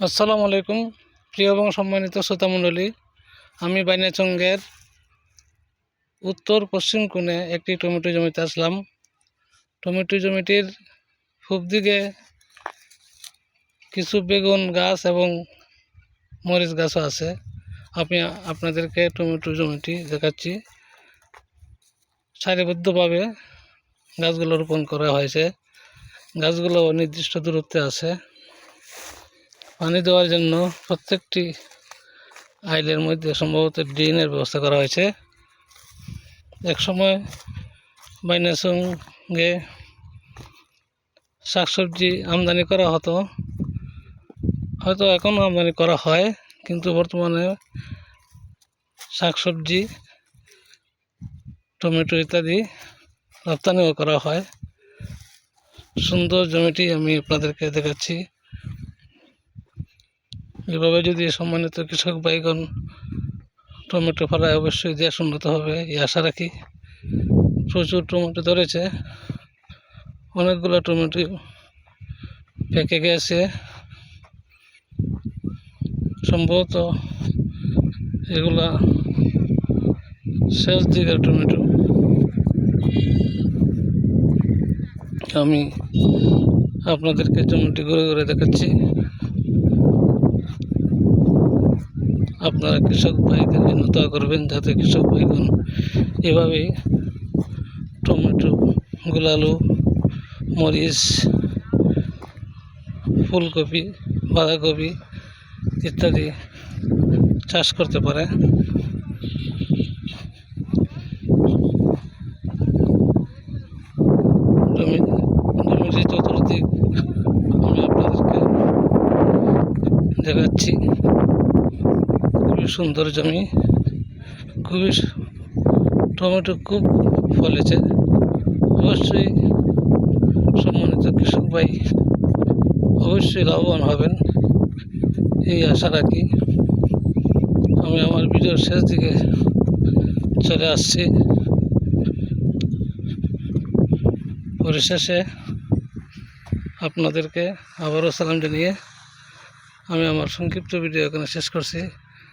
আসসালামু আলাইকুম, প্রিয় এবং সম্মানিত শ্রোতামণ্ডলী আমি বাইনাচঙ্গের উত্তর পশ্চিম কোণে একটি টমেটো জমিতে আসলাম। টমেটো জমিটির খুব দিকে কিছু বেগুন গাছ এবং মরিচ গাছও আছে। আমি আপনাদেরকে টমেটো জমিটি দেখাচ্ছি। সারিবদ্ধভাবে গাছগুলো রোপণ করা হয়েছে। গাছগুলো নির্দিষ্ট দূরত্বে আছে। পানি দেওয়ার জন্য প্রত্যেকটি আইলের মধ্যে সম্ভবত ড্রেনের ব্যবস্থা করা হয়েছে। একসময় বাইনের সঙ্গে শাকসবজি আমদানি করা হতো। হয়তো এখনও আমদানি করা হয়, কিন্তু বর্তমানে শাকসবজি, টমেটো ইত্যাদি রপ্তানিও করা হয়। সুন্দর জমিটি আমি আপনাদেরকে দেখাচ্ছি। এভাবে যদি সম্মানিত কৃষক ভাইগণ টমেটো ফলায় অবশ্যই দেশ উন্নত হবে, এই আশা রাখি। প্রচুর টমেটো ধরেছে, অনেকগুলো টমেটো পেকে গেছে। সম্ভবত এগুলা শেষ দিকের টমেটো। আমি আপনাদেরকে টমেটো ঘুরে ঘুরে দেখাচ্ছি। আপনারা কৃষক ভাইদের জন্য দোয়া করবেন, যাতে কৃষক ভাইগণ এভাবেই টমেটো, গোলালু, মরিচ, ফুলকপি, বাঁধাকপি ইত্যাদি চাষ করতে পারে। জমি জমিটি চতুর্দিক, আমি আপনাদেরকে দেখাচ্ছি। সুন্দর জমি খুবই টমেটো খুব ফলেছে অবশ্যই সম্মানিত কৃষক ভাই, অবশ্যই লাভবান হবেন, এই আশা রাখি। আমি আমার ভিডিওর শেষ দিকে চলে আসছি। পরিশেষে আপনাদেরকে আবারও সালাম জানিয়ে আমি আমার সংক্ষিপ্ত ভিডিও এখানে শেষ করছি।